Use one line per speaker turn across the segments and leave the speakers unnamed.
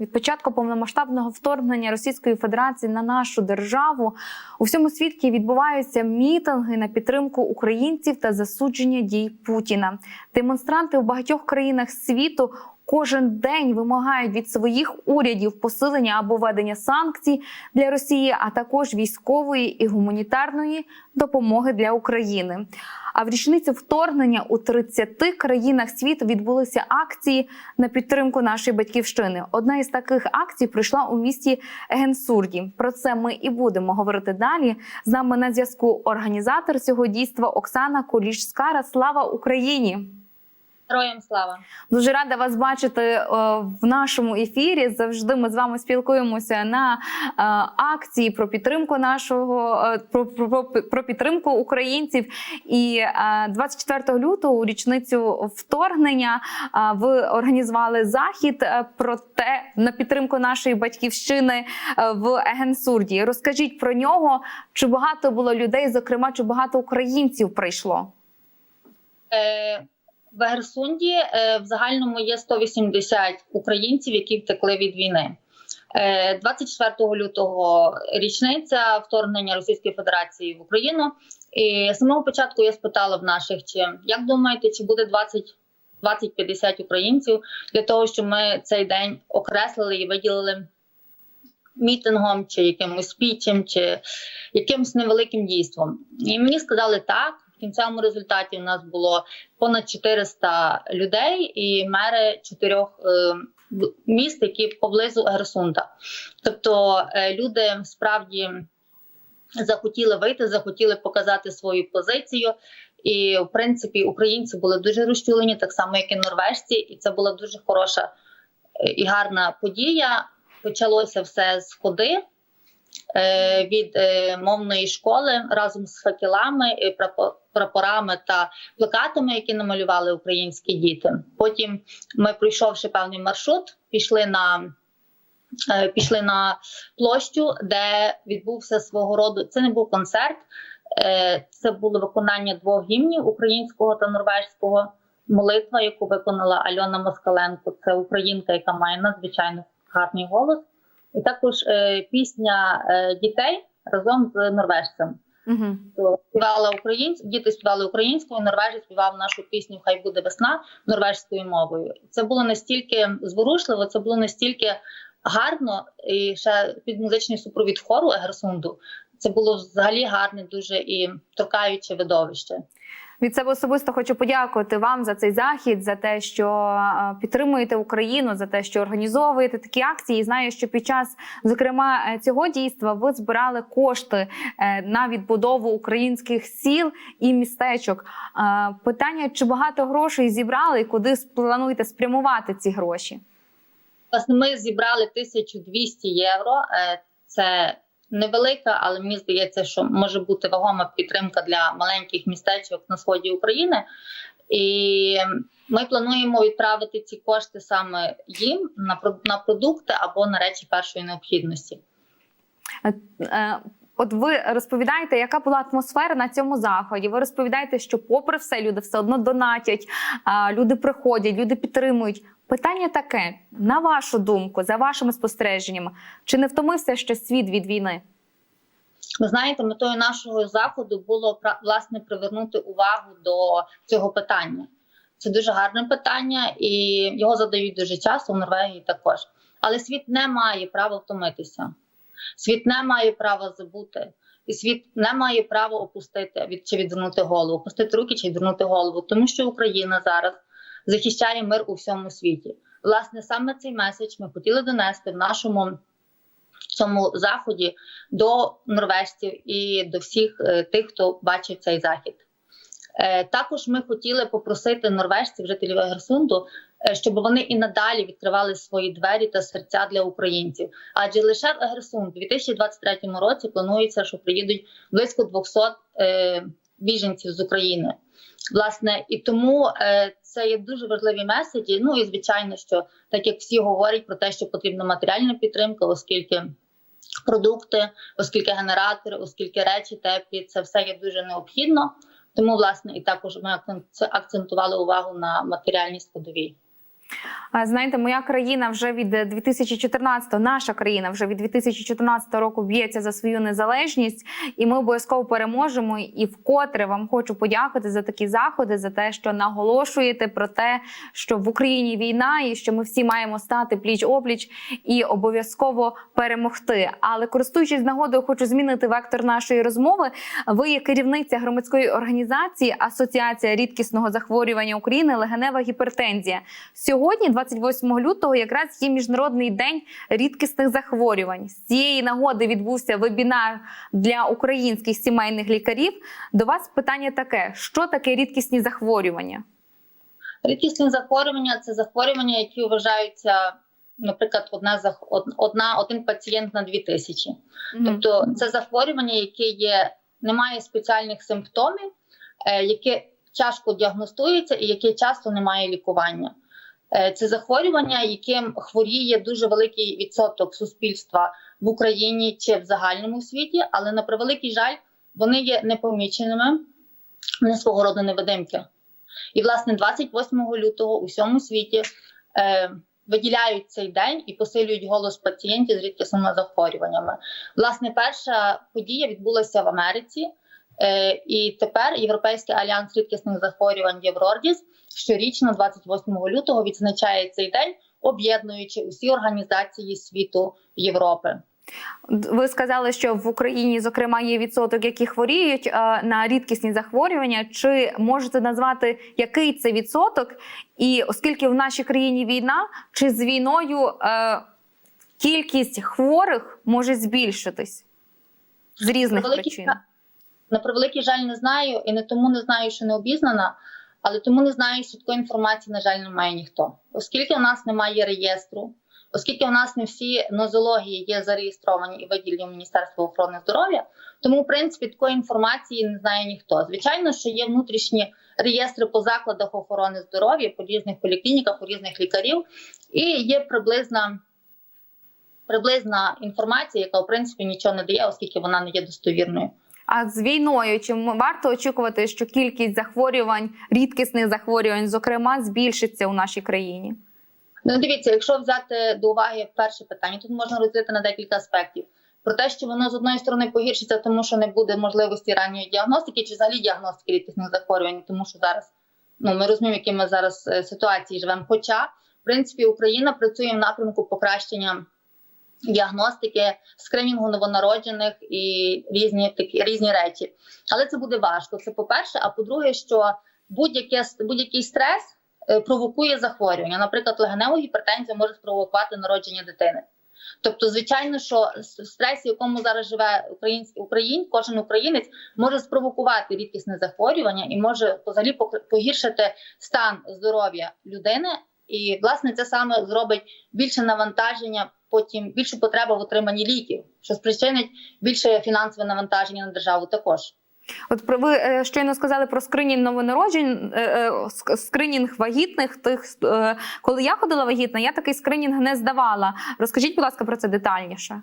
Від початку повномасштабного вторгнення Російської Федерації на нашу державу у всьому світі відбуваються мітинги на підтримку українців та засудження дій Путіна. Демонстранти у багатьох країнах світу кожен день вимагають від своїх урядів посилення або введення санкцій для Росії, а також військової і гуманітарної допомоги для України. А в річницю вторгнення у 30 країнах світу відбулися акції на підтримку нашої батьківщини. Одна із таких акцій пройшла у місті Генсурді. Про це ми і будемо говорити далі. З нами на зв'язку організатор цього дійства Оксана Коліш-Скара. Слава Україні!
Героям слава
Дуже рада вас бачити е, в нашому ефірі. Завжди ми з вами спілкуємося на е, акції про підтримку нашого е, про, про, про підтримку українців. І е, 24 лютого, у річницю вторгнення, ви організували захід про те на підтримку нашої батьківщини в Егенсурді. Розкажіть про нього, чи багато було людей, зокрема, чи багато українців прийшло?
Е, в Егерсунді е, в загальному є 180 українців, які втекли від війни. Е, 24 лютого річниця вторгнення Російської Федерації в Україну. І з самого початку я спитала в наших, чи як думаєте, чи буде 20 20-50 українців для того, щоб ми цей день окреслили і виділили мітингом, чи якимось спічем, чи якимось невеликим дійством. І мені сказали так. В кінцевому результаті у нас було понад 400 людей і мери чотирьох е, міст, які поблизу Герсунда. Тобто е, люди справді захотіли вийти, захотіли показати свою позицію. І, в принципі, українці були дуже розчулені, так само, як і норвежці, і це була дуже хороша е, і гарна подія. Почалося все з ходи від е, мовної школи разом з факелами, е, прапорами та плакатами, які намалювали українські діти. Потім ми, пройшовши певний маршрут, пішли на. е, Пішли на площу, де відбувся свого роду. Це не був концерт, е, це було виконання двох гімнів українського та норвезького. Молитва, яку виконала Альона Москаленко. Це українка, яка має надзвичайно гарний голос. І також е, пісня е, дітей разом з норвежцем.
Угу.
Співала українсь... діти співали українською, норвежець співав нашу пісню Хай буде весна норвежською мовою. Це було настільки зворушливо, це було настільки гарно, і ще під музичний супровід хору Егерсунду. Це було взагалі гарне, дуже і торкаюче видовище.
Від себе особисто хочу подякувати вам за цей захід, за те, що е, підтримуєте Україну, за те, що організовуєте такі акції. І Знаю, що під час зокрема е, цього дійства ви збирали кошти е, на відбудову українських сіл і містечок. Питання: чи багато грошей зібрали, і куди плануєте спрямувати ці гроші?
Власне, ми зібрали 1200 євро. Це невелика, але мені здається, що може бути вагома підтримка для маленьких містечок на сході України. І ми плануємо відправити ці кошти саме їм на на продукти або на речі першої необхідності.
Е, От ви розповідаєте, яка була атмосфера на цьому заході? Ви розповідаєте, що, попри все, люди все одно донатять, люди приходять, люди підтримують. Питання таке: на вашу думку, за вашими спостереженнями, чи не втомився ще світ від війни?
Ви знаєте, метою нашого заходу було власне привернути увагу до цього питання. Це дуже гарне питання, і його задають дуже часто в Норвегії також. Але світ не має права втомитися. Світ не має права забути, і світ не має права опустити від чи відвернути голову, опустити руки чи відвернути голову, тому що Україна зараз захищає мир у всьому світі. Власне, саме цей меседж ми хотіли донести в нашому цьому заході до норвежців і до всіх е, тих, хто бачив цей захід. Е, також ми хотіли попросити норвежців, жителів Егерсунду, е, щоб вони і надалі відкривали свої двері та серця для українців. Адже лише в Егерсунд у 2023 році планується, що приїдуть близько 200 е, біженців з України. Власне, і тому е, це є дуже важливі меседжі. Ну і звичайно, що так як всі говорять про те, що потрібна матеріальна підтримка, оскільки продукти, оскільки генератори, оскільки речі теплі, це все є дуже необхідно. Тому, власне, і також ми акцентували увагу на матеріальній складовій.
Знаєте, моя країна вже від 2014, наша країна вже від 2014 року б'ється за свою незалежність, і ми обов'язково переможемо. І вкотре вам хочу подякувати за такі заходи, за те, що наголошуєте про те, що в Україні війна, і що ми всі маємо стати пліч опліч і обов'язково перемогти. Але користуючись нагодою, хочу змінити вектор нашої розмови. Ви є керівниця громадської організації Асоціація рідкісного захворювання України легенева гіпертензія. Сьогодні, 28 лютого, якраз є міжнародний день рідкісних захворювань. З цієї нагоди відбувся вебінар для українських сімейних лікарів. До вас питання таке: що таке рідкісні захворювання?
Рідкісні захворювання це захворювання, які вважаються, наприклад, одна одна один пацієнт на дві тисячі. Тобто це захворювання, яке є, не має спеціальних симптомів, е, яке тяжко діагностується і яке часто не має лікування. Е, Це захворювання, яким хворіє дуже великий відсоток суспільства в Україні чи в загальному світі, але на превеликий жаль, вони є непоміченими, вони свого роду невидимки. І, власне, 28 лютого у всьому світі е, виділяють цей день і посилюють голос пацієнтів з рідкісними захворюваннями. Власне, перша подія відбулася в Америці, і тепер Європейський альянс рідкісних захворювань Єврордіс щорічно, 28 лютого, відзначає цей день, об'єднуючи усі організації світу Європи.
Ви сказали, що в Україні, зокрема, є відсоток, які хворіють е, на рідкісні захворювання. Чи можете назвати який це відсоток? І оскільки в нашій країні війна, чи з війною е, кількість хворих може збільшитись з різних причин?
На превеликий жаль, не знаю, і не тому не знаю, що не обізнана, але тому не знаю, що такої інформації, на жаль, немає ніхто. Оскільки у нас немає реєстру, оскільки у нас не всі нозології є зареєстровані і виділені в Міністерство охорони здоров'я, тому в принципі такої інформації не знає ніхто. Звичайно, що є внутрішні реєстри по закладах охорони здоров'я, по різних поліклініках, у різних лікарів, і є приблизна. Приблизна інформація, яка в принципі нічого не дає, оскільки вона не є достовірною.
А з війною чи варто очікувати, що кількість захворювань, рідкісних захворювань, зокрема, збільшиться у нашій країні?
Ну, дивіться, якщо взяти до уваги перше питання, тут можна розділити на декілька аспектів. Про те, що воно з одної сторони погіршиться, тому що не буде можливості ранньої діагностики, чи взагалі діагностики рідкісних захворювань, тому що зараз ну ми розуміємо, які ми зараз е, ситуації живемо. Хоча, в принципі, Україна працює в напрямку покращення діагностики, скринінгу новонароджених і різні такі різні речі. Але це буде важко. Це по-перше. А по-друге, що будь-яке будь-який стрес е, провокує захворювання. Наприклад, легеневу гіпертензію може спровокувати народження дитини. Тобто, звичайно, що стрес, в якому зараз живе український Україн, кожен українець може спровокувати рідкісне захворювання і може взагалі погіршити стан здоров'я людини. І власне це саме зробить більше навантаження, потім більшу потребу в отриманні ліків, що спричинить більше фінансове навантаження на державу також.
От ви е, щойно сказали про скринінг новонароджень, е, е, ск- скринінг вагітних. Тих коли я ходила вагітна, я такий скринінг не здавала. Розкажіть, будь ласка, про це детальніше.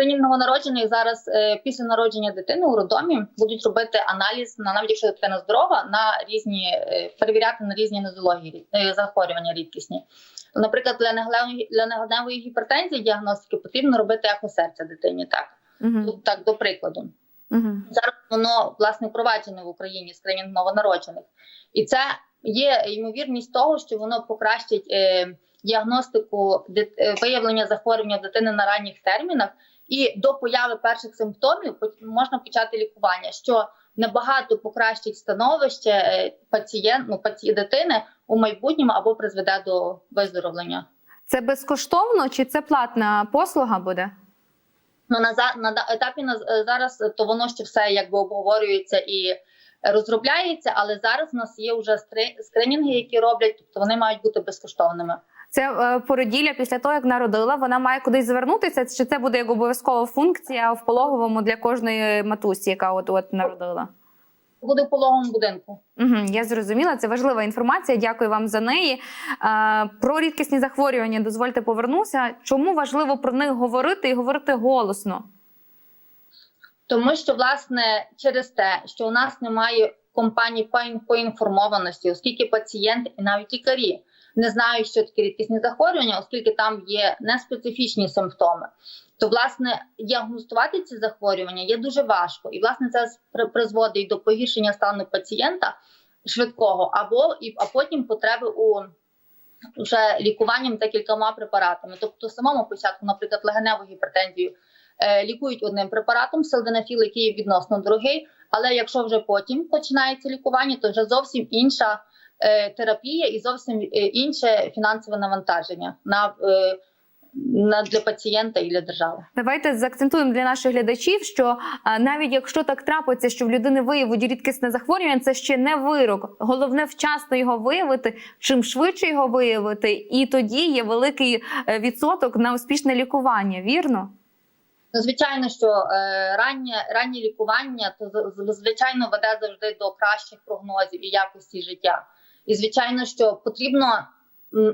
Скринінг новонароджених зараз е, після народження дитини у роддомі будуть робити аналіз на навіть якщо дитина здорова, на різні е, перевіряти на різні нозології е, захворювання рідкісні. Наприклад, для неглевої для негневої гіпертензії діагностики потрібно робити ехо серця дитині. Так,
Угу.
Тут так до прикладу.
Угу.
Зараз воно власне впроваджене в Україні скринінг новонароджених, і це є ймовірність того, що воно покращить е, діагностику е, виявлення захворювання дитини на ранніх термінах, і до появи перших симптомів можна почати лікування, що набагато покращить становище е, пацієнт, ну, паці дитини у майбутньому або призведе до виздоровлення.
Це безкоштовно чи це платна послуга буде?
Ну на за на етапі на з- зараз е, то воно ще все якби обговорюється і е, розробляється, але зараз у нас є вже скринінги, які роблять, тобто вони мають бути безкоштовними.
Це е, породілля після того, як народила, вона має кудись звернутися, чи це буде як обов'язкова функція в пологовому для кожної матусі, яка от от народила?
Буде в пологовому будинку.
Угу, я зрозуміла. Це важлива інформація. Дякую вам за неї. Е, про рідкісні захворювання дозвольте повернуся. Чому важливо про них говорити і говорити голосно?
Тому що власне через те, що у нас немає компаній по ін- по інформованості, оскільки пацієнти і навіть лікарі не знають, що таке рідкісні захворювання, оскільки там є неспецифічні симптоми. То, власне, діагностувати ці захворювання є дуже важко, і власне це при- призводить до погіршення стану пацієнта швидкого, або і а потім потреби у вже лікуванням декількома препаратами. Тобто, самому початку, наприклад, легеневу гіпертензію е, лікують одним препаратом, селденафіл, який є відносно дорогий. Але якщо вже потім починається лікування, то вже зовсім інша терапія і зовсім е, інше фінансове навантаження на, е, на для пацієнта і для держави.
Давайте заакцентуємо для наших глядачів, що а, навіть якщо так трапиться, що в людини виявить рідкісне захворювання, це ще не вирок. Головне вчасно його виявити, чим швидше його виявити, і тоді є великий е, відсоток на успішне лікування. Вірно?
Ну, звичайно, що е, раннє, раннє лікування то звичайно веде завжди до кращих прогнозів і якості життя. І звичайно, що потрібно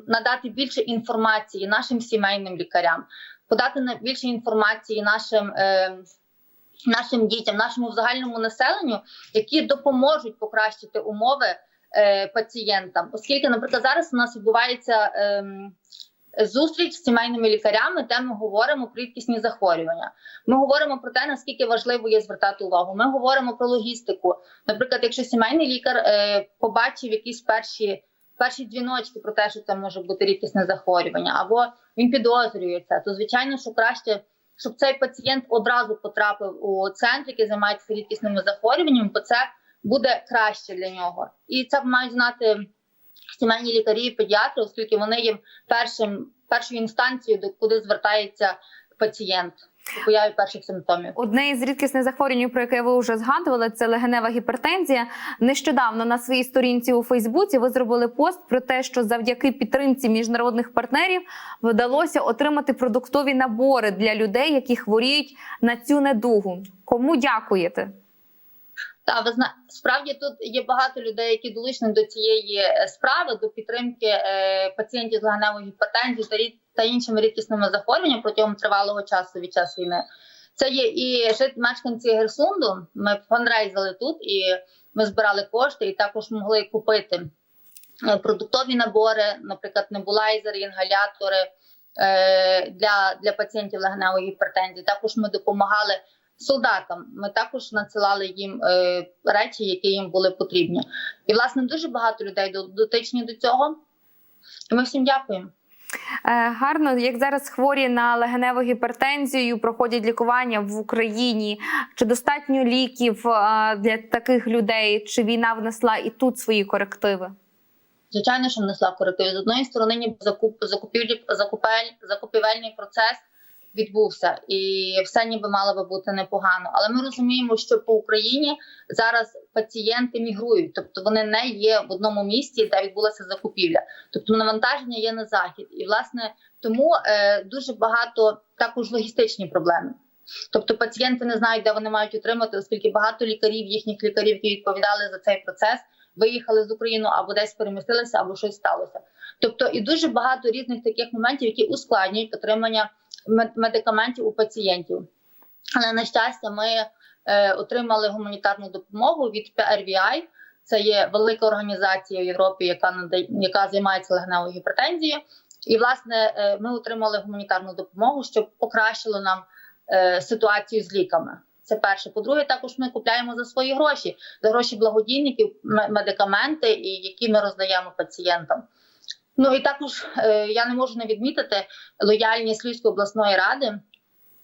надати більше інформації нашим сімейним лікарям, подати більше інформації нашим. Е, Нашим дітям, нашому загальному населенню, які допоможуть покращити умови е, пацієнтам, оскільки, наприклад, зараз у нас відбувається ем, зустріч з сімейними лікарями, де ми говоримо про рідкісні захворювання. Ми говоримо про те, наскільки важливо є звертати увагу. Ми говоримо про логістику. Наприклад, якщо сімейний лікар е, побачив якісь перші. Перші дзвіночки про те, що це може бути рідкісне захворювання, або він підозрює це, то звичайно, що краще, щоб цей пацієнт одразу потрапив у центр, який займається рідкісними захворюваннями, бо це буде краще для нього. І це мають знати сімейні лікарі і педіатри, оскільки вони є першим першою інстанцією, до куди звертається пацієнт появі перших симптомів.
Одне із рідкісних захворювань, про яке ви вже згадували, це легенева гіпертензія. Нещодавно на своїй сторінці у Фейсбуці ви зробили пост про те, що завдяки підтримці міжнародних партнерів вдалося отримати продуктові набори для людей, які хворіють на цю недугу. Кому дякуєте?
Та ви зна... справді тут є багато людей, які долучені до цієї е, справи, до підтримки е, пацієнтів з легеневою гіпертензією та, рід... та іншими рідкісними захворюваннями протягом тривалого часу від часу війни. Це є і жит... мешканці Герсунду. Ми фандрейзили тут і ми збирали кошти, і також могли купити е, продуктові набори, наприклад, небулайзери, інгалятори е, для, для пацієнтів легеневої гіпертензії. Також ми допомагали солдатам. Ми також надсилали їм е, речі, які їм були потрібні. І власне дуже багато людей до- дотичні до цього. І ми всім дякуємо.
Е, Гарно, як зараз хворі на легеневу гіпертензію проходять лікування в Україні. Чи достатньо ліків е, для таких людей? Чи війна внесла і тут свої корективи?
Звичайно, що внесла корективи. З одної сторони, ніби закуп, закупівлі, закупель, закупівельний процес відбувся, і все ніби мало би бути непогано. Але ми розуміємо, що по Україні зараз пацієнти мігрують, тобто вони не є в одному місці, де відбулася закупівля. Тобто навантаження є на захід, і власне тому е, дуже багато також логістичні проблеми. Тобто пацієнти не знають, де вони мають отримати, оскільки багато лікарів, їхніх лікарів, які відповідали за цей процес, виїхали з України або десь перемістилися, або щось сталося. Тобто, і дуже багато різних таких моментів, які ускладнюють отримання медикаментів у пацієнтів. Але на щастя, ми е, отримали гуманітарну допомогу від PRVI. Це є велика організація в Європі, яка надає, яка займається легеневою гіпертензією. І власне е, ми отримали гуманітарну допомогу, щоб покращило нам е, ситуацію з ліками. Це перше. По-друге, також ми купляємо за свої гроші, за гроші благодійників, медикаменти, які ми роздаємо пацієнтам. Ну і також е, я не можу не відмітити лояльність Львівської обласної ради,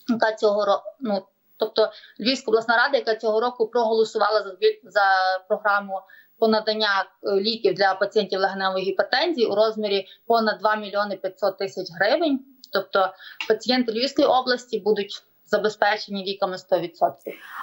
яка цього року, ну тобто Львівська обласна рада, яка цього року проголосувала за за програму по надання е, ліків для пацієнтів легеневої гіпертензії у розмірі понад 2 мільйони 500 тисяч гривень. Тобто пацієнти Львівської області будуть забезпечені ліками 100%.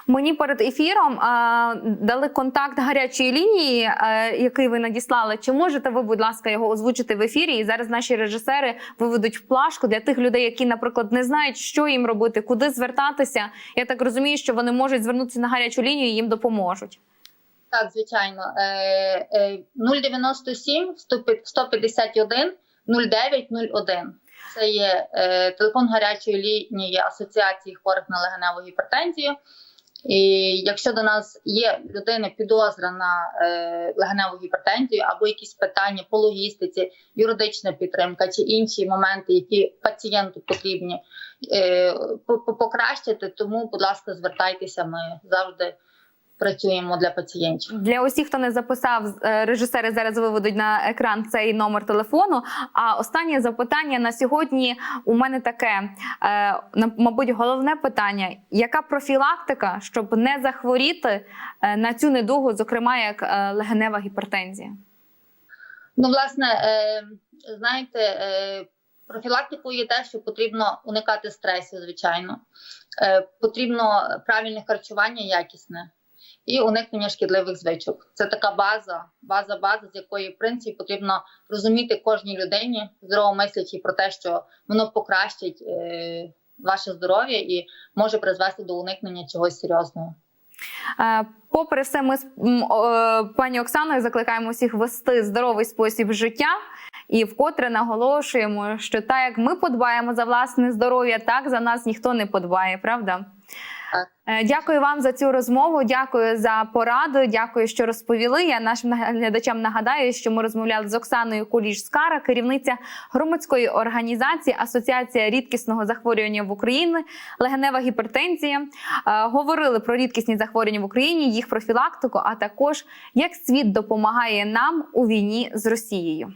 Мені перед ефіром а, дали контакт гарячої лінії, а, який ви надіслали. Чи можете ви, будь ласка, його озвучити в ефірі? І зараз наші режисери виведуть в плашку для тих людей, які, наприклад, не знають, що їм робити, куди звертатися. Я так розумію, що вони можуть звернутися на гарячу лінію і їм допоможуть.
Так, звичайно. Е, е, 097 151 0901. Це є е, телефон гарячої лінії Асоціації хворих на легеневу гіпертензію. І якщо до нас є людина підозра на е, легеневу гіпертензію або якісь питання по логістиці, юридична підтримка чи інші моменти, які пацієнту потрібні е, по- по- покращити, тому, будь ласка, звертайтеся. Ми завжди працюємо для пацієнтів.
Для усіх, хто не записав, е, режисери зараз виведуть на екран цей номер телефону. А останнє запитання на сьогодні у мене таке: е, мабуть, головне питання: яка профілактика, щоб не захворіти е, на цю недугу, зокрема як легенева гіпертензія?
Ну, власне, знаєте, профілактикою є те, що потрібно уникати стресів, звичайно. Потрібно правильне харчування, якісне і уникнення шкідливих звичок. Це така база, база, база, з якої в принципі потрібно розуміти кожній людині, здоровомислячи про те, що воно покращить е, ваше здоров'я і може призвести до уникнення чогось серйозного.
Е, Попри все, ми з пані Оксаною закликаємо всіх вести здоровий спосіб життя. І вкотре наголошуємо, що так як ми подбаємо за власне здоров'я, так за нас ніхто не подбає, правда? Е, Дякую вам за цю розмову. Дякую за пораду. Дякую, що розповіли. Я нашим глядачам нагадаю, що ми розмовляли з Оксаною Куліш-Скара, керівниця громадської організації Асоціація рідкісного захворювання в Україні, легенева гіпертензія. Е, Говорили про рідкісні захворювання в Україні, їх профілактику, а також як світ допомагає нам у війні з Росією.